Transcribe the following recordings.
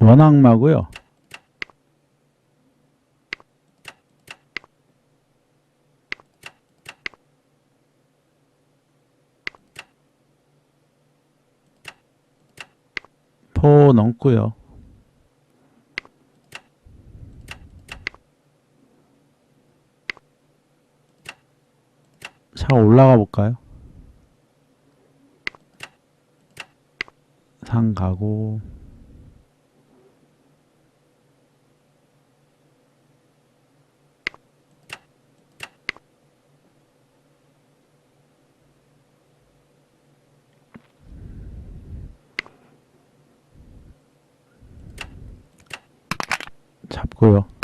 원악마고요. 포 넘고요. 자 올라가 볼까요? 상 가고 잡고요.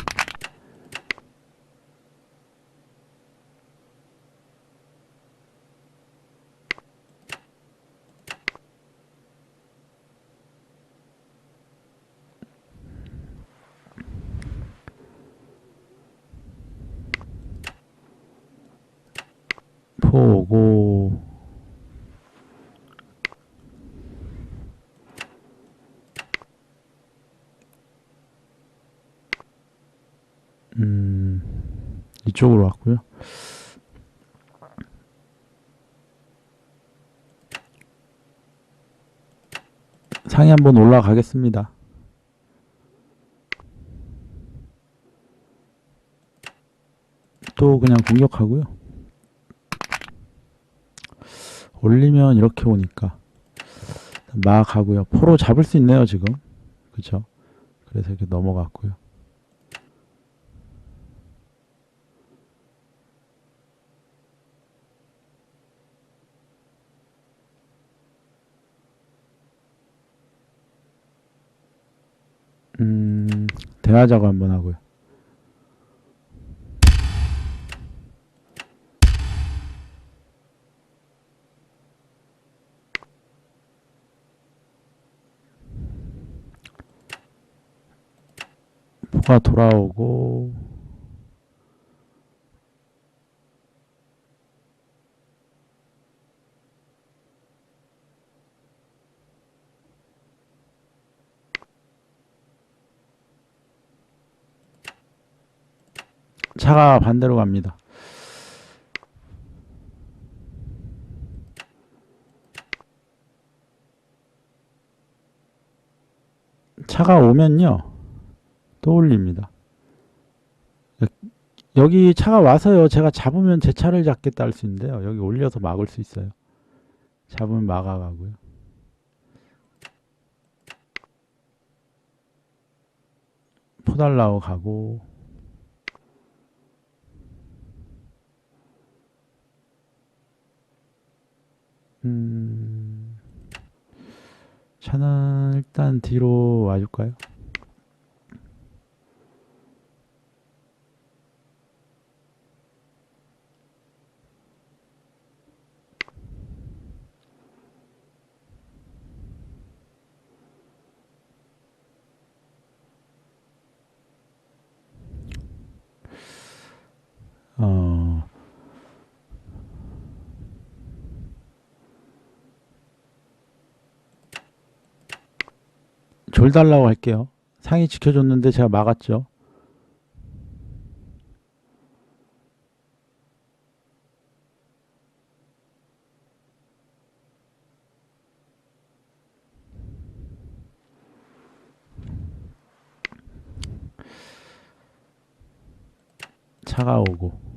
이쪽으로 왔고요. 상에 한번 올라가겠습니다. 또 그냥 공격하고요. 올리면 이렇게 오니까 막 가고요. 포로 잡을 수 있네요 지금. 그죠? 그래서 이렇게 넘어갔고요. 작업 한번 하고요. 포가 돌아오고 차가 반대로 갑니다. 차가 오면요. 또 올립니다. 여- 여기 차가 와서요. 제가 잡으면 제 차를 잡겠다 할 수 있는데요. 여기 올려서 막을 수 있어요. 잡으면 막아가고요. 포달라고 가고 음, 차는 일단 뒤로 와줄까요? 어, 졸 달라고 할게요. 상이 지켜줬는데 제가 막았죠. 차가 오고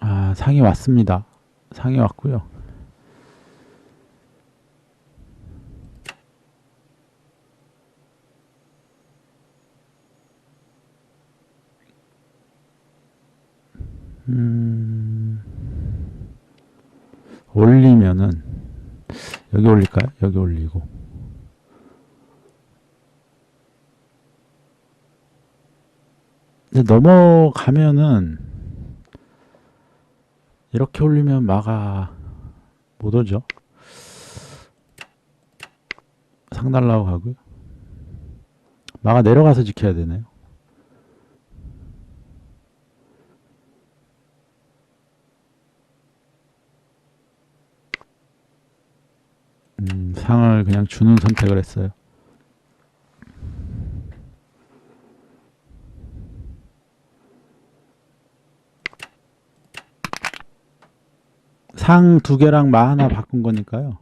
아 상이 왔습니다. 상이 왔고요. 음, 올리면은 여기 올릴까요? 여기 올리고 넘어가면은 이렇게 올리면 마가 못 오죠. 상달라고 가고요. 마가 내려가서 지켜야 되네요. 음, 상을 그냥 주는 선택을 했어요. 상 두 개랑 마 하나 바꾼 거니까요.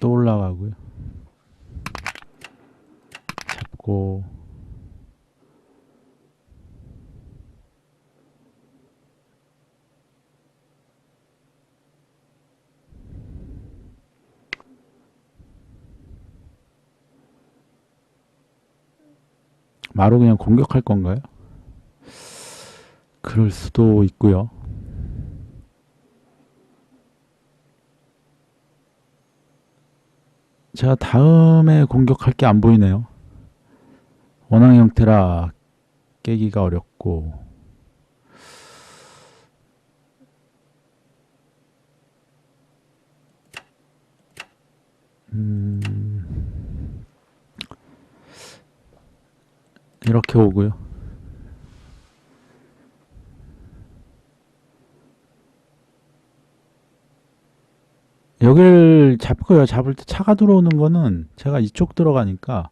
또 올라가고요. 잡고 마로 그냥 공격할 건가요? 그럴 수도 있고요. 제가 다음에 공격할 게 안 보이네요. 원앙 형태라 깨기가 어렵고 이렇게 오고요. 여기를 잡고요. 잡을 때 차가 들어오는 거는 제가 이쪽 들어가니까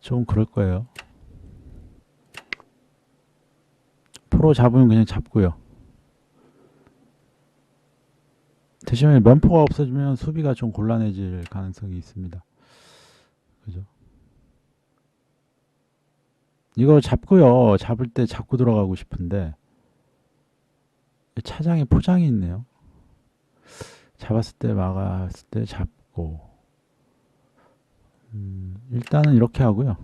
좀 그럴 거예요. 프로 잡으면 그냥 잡고요. 대신에 면포가 없어지면 수비가 좀 곤란해질 가능성이 있습니다. 그죠? 이거 잡고요. 잡을 때 잡고 들어가고 싶은데 차장에 포장이 있네요. 잡았을 때 막았을 때 잡고 음, 일단은 이렇게 하고요.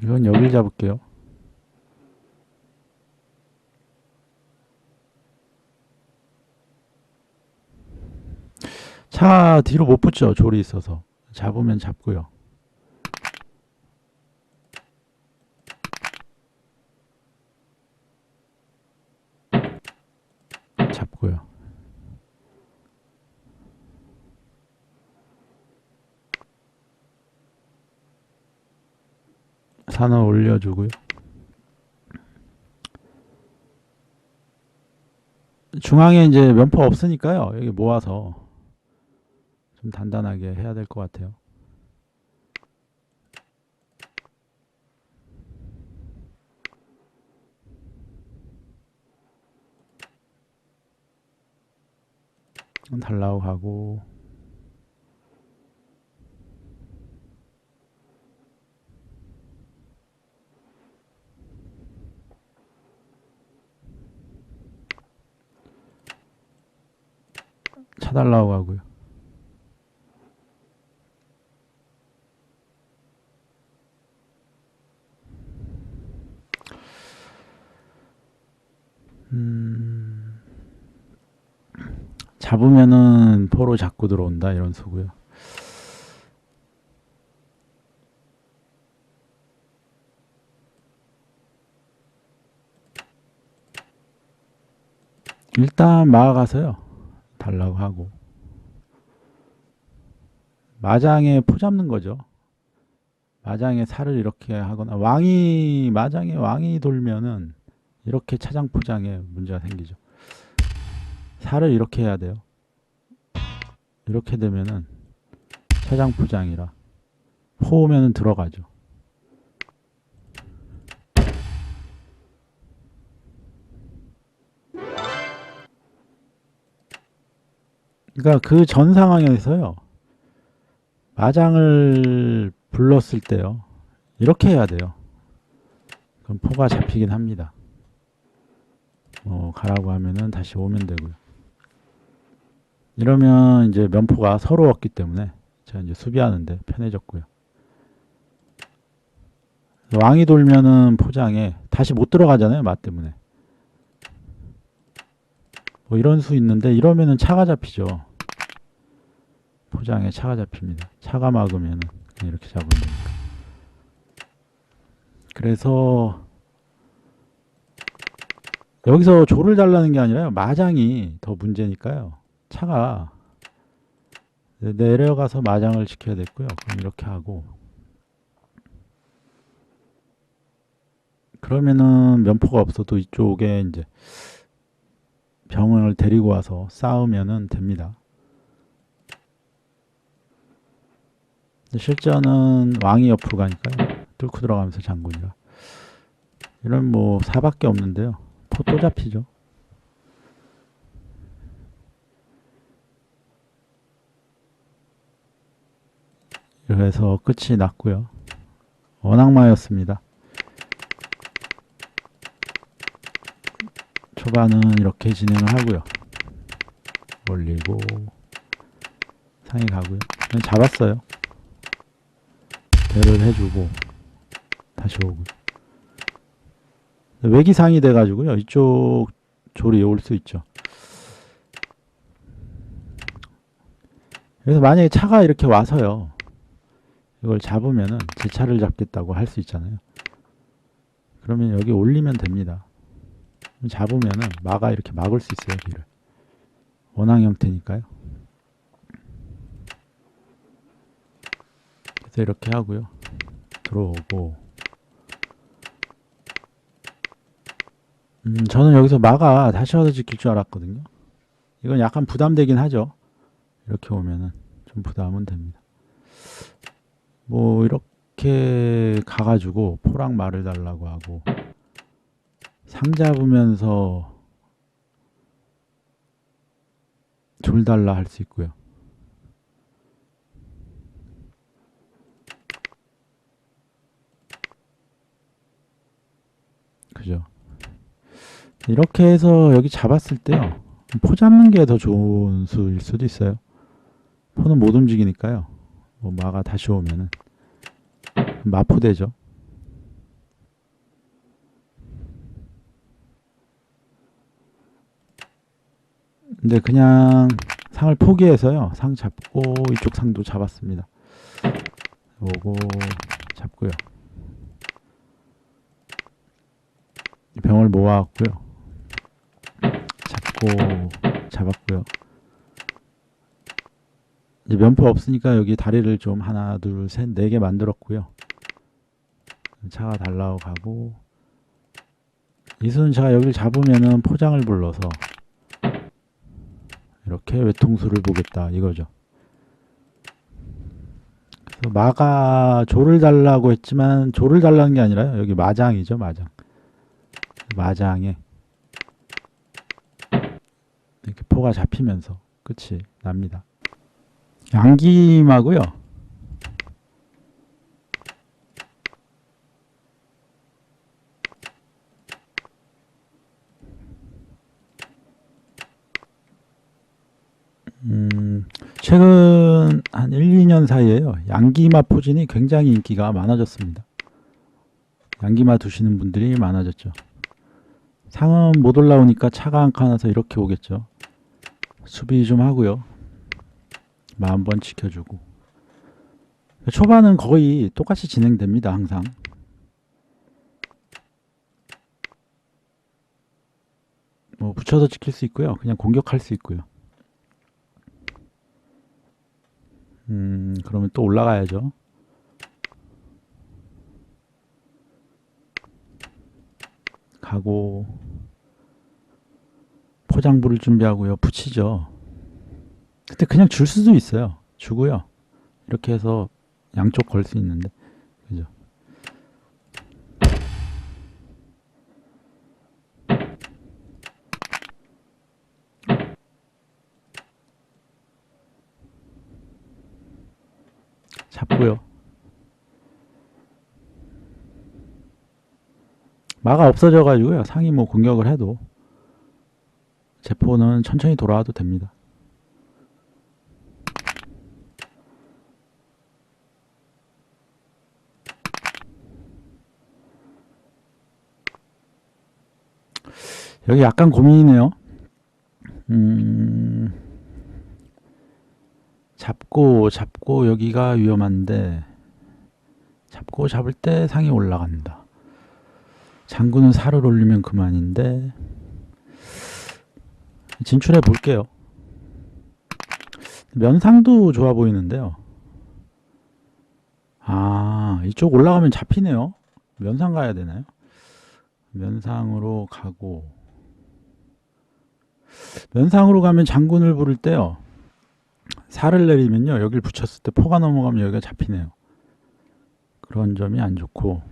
이건 여길 잡을게요. 차 뒤로 못 붙죠. 졸이 있어서. 잡으면 잡고요. 잡고요. 산을 올려주고요. 중앙에 이제 면포 없으니까요. 여기 모아서 좀 단단하게 해야 될 것 같아요. 달라고 가고 차달라고 가고요. 음, 잡으면은 포로 잡고 들어온다 이런 수고요. 일단 마가서요 달라고 하고 마장에 포 잡는 거죠. 마장에 살을 이렇게 하거나 왕이 마장에 왕이 돌면은 이렇게 차장 포장에 문제가 생기죠. 살을 이렇게 해야 돼요. 이렇게 되면은 차장 포장이라 포오면은 들어가죠. 그러니까 그 전 상황에서요. 마장을 불렀을 때요. 이렇게 해야 돼요. 그럼 포가 잡히긴 합니다. 뭐 가라고 하면은 다시 오면 되고요. 이러면 이제 면포가 서러웠기 때문에 제가 이제 수비하는데 편해졌고요. 왕이 돌면은 포장에 다시 못 들어가잖아요. 맛 때문에. 뭐 이런 수 있는데 이러면은 차가 잡히죠. 포장에 차가 잡힙니다. 차가 막으면은 그냥 이렇게 잡으면 되니까. 그래서 여기서 조를 달라는 게 아니라요. 마장이 더 문제니까요. 차가 네, 내려가서 마장을 지켜야 됐고요. 그럼 이렇게 하고 그러면은 면포가 없어도 이쪽에 이제 병을 데리고 와서 싸우면은 됩니다. 실전은 왕이 옆으로 가니까요. 뚫고 들어가면서 장군이라. 이런 뭐 사밖에 없는데요. 포또 잡히죠. 그래서 끝이 났고요. 원악마였습니다. 초반은 이렇게 진행을 하고요. 올리고 상이 가고요. 그냥 잡았어요. 배를 해주고 다시 오고 외기상이 돼가지고요. 이쪽 조리 올 수 있죠. 그래서 만약에 차가 이렇게 와서요. 이걸 잡으면은 제 차를 잡겠다고 할 수 있잖아요. 그러면 여기 올리면 됩니다. 잡으면은 막아 이렇게 막을 수 있어요 길을 원앙 형태니까요 그래서 이렇게 하고요 들어오고 음 저는 여기서 막아 다시 와서 지킬 줄 알았거든요. 이건 약간 부담되긴 하죠. 이렇게 오면은 좀 부담은 됩니다. 뭐 이렇게 가가지고 포랑 말을 달라고 하고 상 잡으면서 줄 달라 할 수 있고요. 그죠? 이렇게 해서 여기 잡았을 때요. 포 잡는 게 더 좋은 수일 수도 있어요. 포는 못 움직이니까요. 뭐 마가 다시 오면은 마포되죠. 근데 그냥 상을 포기해서요. 상 잡고 이쪽 상도 잡았습니다. 오고 잡고요. 병을 모아왔고요. 잡고 잡았고요. 이제 면포 없으니까 여기 다리를 좀 하나 둘 셋 네 개 만들었고요. 차가 달라고 가고 이수는 제가 여기를 잡으면은 포장을 불러서 이렇게 외통수를 보겠다 이거죠. 그래서 마가 조를 달라고 했지만 조를 달라는 게 아니라요. 여기 마장이죠 마장. 마장에 이렇게 포가 잡히면서 끝이 납니다. 양기마고요. 음, 최근 한 1, 2년 사이에요. 양기마 포진이 굉장히 인기가 많아졌습니다. 양기마 두시는 분들이 많아졌죠. 상은 못 올라오니까 차가 한칸 와서 이렇게 오겠죠. 수비 좀 하고요. 마음 번 지켜주고. 초반은 거의 똑같이 진행됩니다. 항상. 뭐 붙여서 지킬 수 있고요. 그냥 공격할 수 있고요. 음, 그러면 또 올라가야죠. 가고 포장부를 준비하고요. 붙이죠. 그때 그냥 줄 수도 있어요. 주고요. 이렇게 해서 양쪽 걸 수 있는데. 그죠? 잡고요. 마가 없어져 가지고요. 상이 뭐 공격을 해도 제포는 천천히 돌아와도 됩니다. 여기 약간 고민이네요. 음, 잡고 잡고 여기가 위험한데 잡고 잡을 때 상이 올라간다. 장군은 살을 올리면 그만인데 진출해 볼게요. 면상도 좋아 보이는데요. 아, 이쪽 올라가면 잡히네요. 면상 가야 되나요? 면상으로 가고 면상으로 가면 장군을 부를 때요. 살을 내리면요. 여기를 붙였을 때 포가 넘어가면 여기가 잡히네요. 그런 점이 안 좋고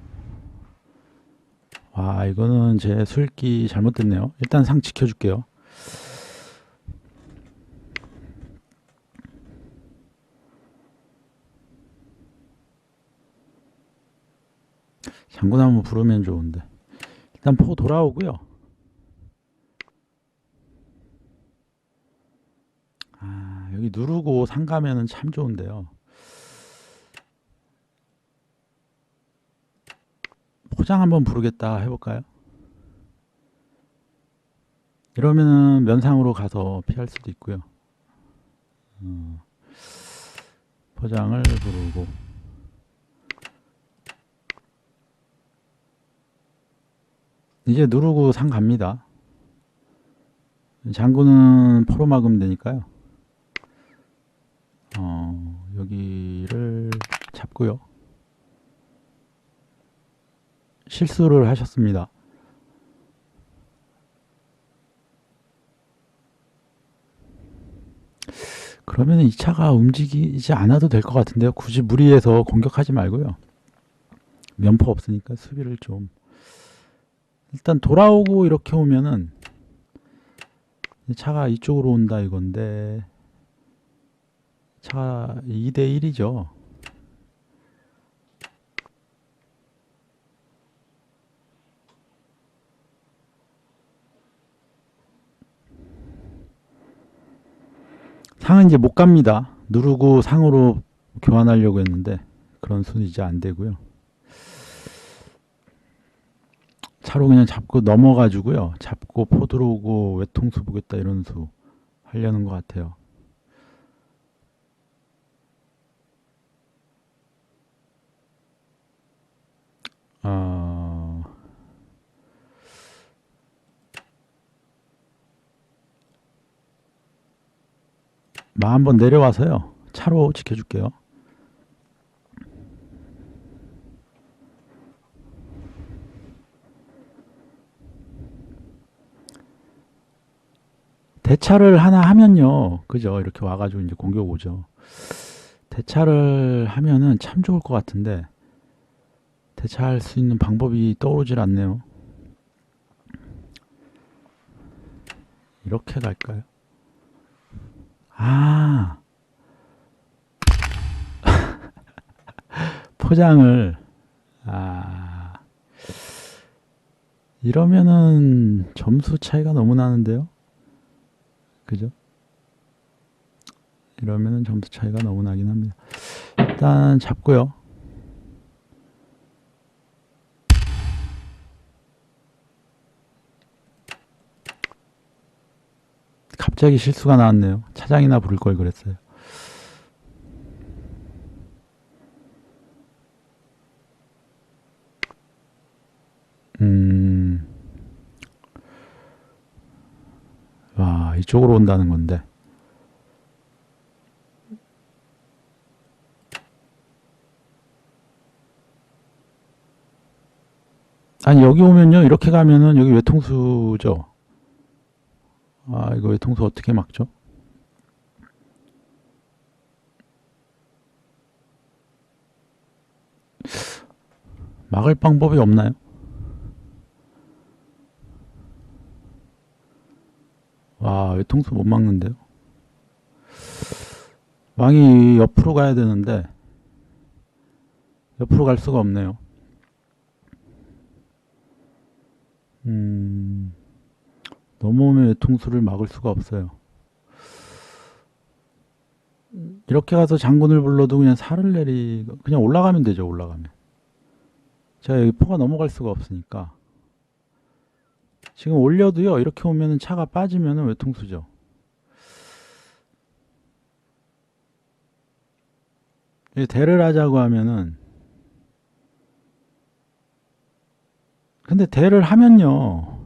와 이거는 제 술기 잘못됐네요. 일단 상 지켜줄게요. 장군 한번 부르면 좋은데 일단 포 돌아오고요. 아 여기 누르고 상 가면은 참 좋은데요. 포장 한번 부르겠다 해볼까요? 이러면은 면상으로 가서 피할 수도 있고요. 어, 포장을 부르고 이제 누르고 상 갑니다. 장군은 포로 막으면 되니까요. 어, 여기를 잡고요. 실수를 하셨습니다. 그러면 이 차가 움직이지 않아도 될 것 같은데요. 굳이 무리해서 공격하지 말고요. 면포 없으니까 수비를 좀 일단 돌아오고 이렇게 오면은 이 차가 이쪽으로 온다 이건데 차가 2대 1이죠. 상은 이제 못 갑니다. 누르고 상으로 교환하려고 했는데 그런 수는 이제 안 되고요. 차로 그냥 잡고 넘어가지고요. 잡고 포 들어오고 외통수 보겠다 이런 수 하려는 것 같아요. 어... 마 한번 내려와서요. 차로 지켜줄게요. 대차를 하나 하면요. 그죠? 이렇게 와가지고 이제 공격 오죠. 대차를 하면은 참 좋을 것 같은데, 대차할 수 있는 방법이 떠오르질 않네요. 이렇게 갈까요? 아. 포장을, 아. 이러면은 점수 차이가 너무 나는데요? 그죠? 이러면은 점수 차이가 너무 나긴 합니다. 일단 잡고요. 갑자기 실수가 나왔네요. 차장이나 부를 걸 그랬어요. 음, 와, 이쪽으로 온다는 건데. 아니, 여기 오면요. 이렇게 가면은 여기 외통수죠. 아, 이거 외통수 어떻게 막죠? 막을 방법이 없나요? 와, 외통수 못 막는데요? 왕이 옆으로 가야 되는데, 옆으로 갈 수가 없네요. 음, 넘어오면 외통수를 막을 수가 없어요. 이렇게 가서 장군을 불러도 그냥 살을 내리, 그냥 올라가면 되죠, 올라가면. 제가 여기 포가 넘어갈 수가 없으니까. 지금 올려도요. 이렇게 오면은 차가 빠지면은 외통수죠. 이 대를 하자고 하면은 근데 대를 하면요.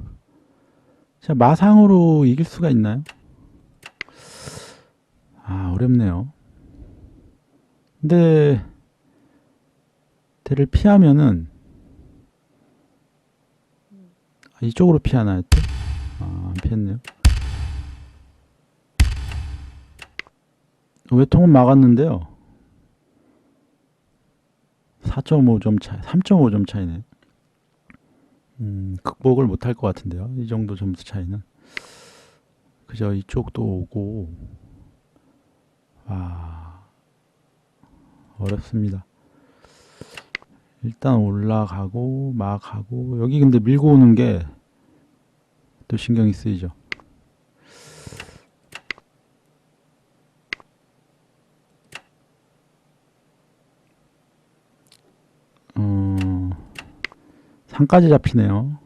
자, 마상으로 이길 수가 있나요? 아, 어렵네요. 근데 대를 피하면은 아, 이쪽으로 피하나요? 또? 아, 안 피했네요. 외통은 막았는데요. 4.5점 차이, 3.5점 차이네요. 음, 극복을 못할 것 같은데요. 이 정도 점수 차이는. 그저 이쪽도 오고, 아, 어렵습니다. 일단 올라가고, 막 하고, 여기 근데 밀고 오는 게 또 신경이 쓰이죠. 상까지 잡히네요.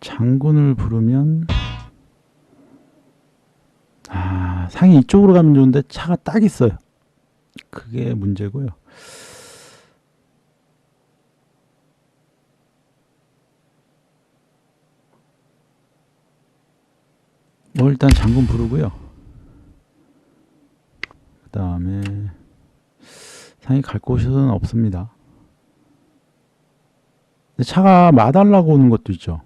장군을 부르면 아 상이 이쪽으로 가면 좋은데 차가 딱 있어요. 그게 문제고요. 뭐 일단 장군 부르고요. 그 다음에 상이 갈 곳은 없습니다. 차가 마달라고 오는 것도 있죠.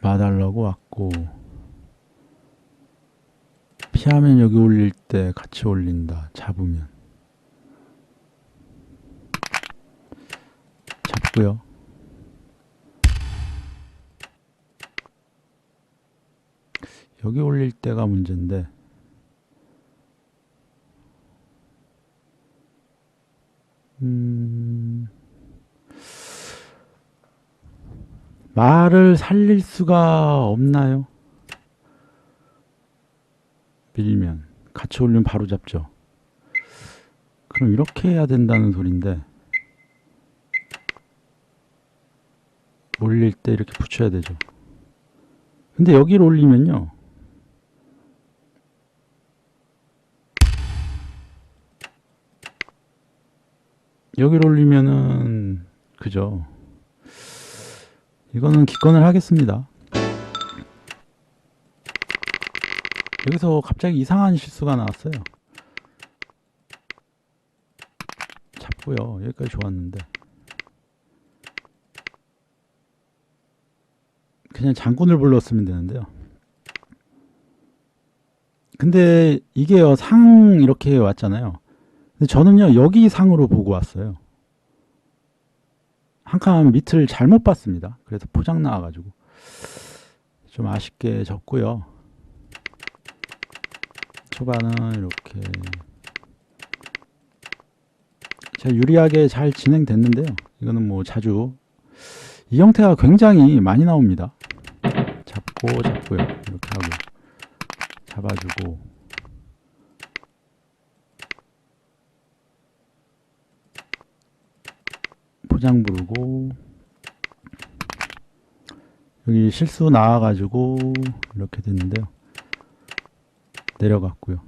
마달라고 왔고 피하면 여기 올릴 때 같이 올린다. 잡으면. 잡고요. 여기 올릴 때가 문제인데 음, 말을 살릴 수가 없나요? 밀면 같이 올리면 바로 잡죠. 그럼 이렇게 해야 된다는 소린데 올릴 때 이렇게 붙여야 되죠. 근데 여기를 올리면요. 여기를 올리면은 그죠. 이거는 기권을 하겠습니다. 여기서 갑자기 이상한 실수가 나왔어요. 잡고요. 여기까지 좋았는데. 그냥 장군을 불렀으면 되는데요. 근데 이게요, 상 이렇게 왔잖아요. 근데 저는요, 여기 상으로 보고 왔어요. 한 칸 밑을 잘못 봤습니다. 그래서 포장 나와가지고. 좀 아쉽게 졌고요. 초반은 이렇게 제가 유리하게 잘 진행됐는데요. 이거는 뭐 자주 이 형태가 굉장히 많이 나옵니다. 잡고 잡고요. 이렇게 하고 잡아주고 포장 부르고 여기 실수 나와가지고 이렇게 됐는데요. 내려갔고요.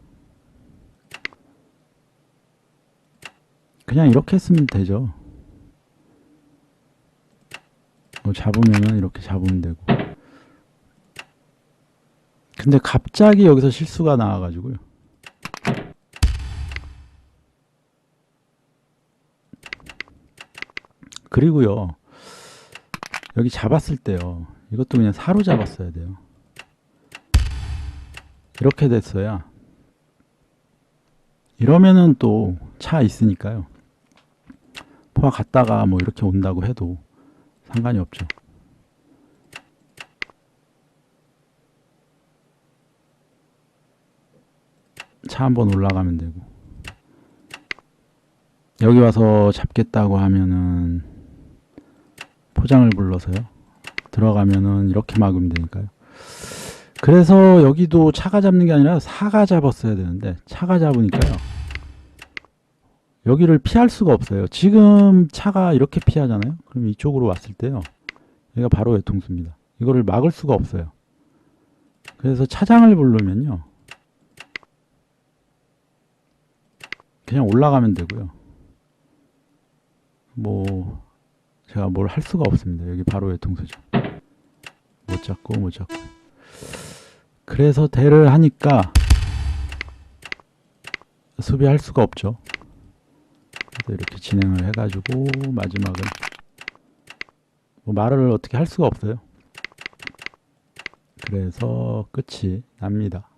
그냥 이렇게 했으면 되죠. 뭐 잡으면은 이렇게 잡으면 되고. 근데 갑자기 여기서 실수가 나와가지고요. 그리고요. 여기 잡았을 때요. 이것도 그냥 사로 잡았어야 돼요. 이렇게 됐어야 이러면은 또 차 있으니까요. 포화 갔다가 뭐 이렇게 온다고 해도 상관이 없죠. 차 한번 올라가면 되고 여기 와서 잡겠다고 하면은 포장을 불러서요 들어가면은 이렇게 막으면 되니까요 그래서 여기도 차가 잡는 게 아니라 사가 잡았어야 되는데 차가 잡으니까요 여기를 피할 수가 없어요 지금 차가 이렇게 피하잖아요 그럼 이쪽으로 왔을 때요 여기가 바로 외통수입니다 이거를 막을 수가 없어요 그래서 차장을 부르면요 그냥 올라가면 되고요. 뭐 제가 뭘 할 수가 없습니다. 여기 바로 외통수죠. 못 잡고 못 잡고. 그래서 대를 하니까 수비할 수가 없죠. 이렇게 진행을 해가지고 마지막은 뭐 말을 어떻게 할 수가 없어요. 그래서 끝이 납니다.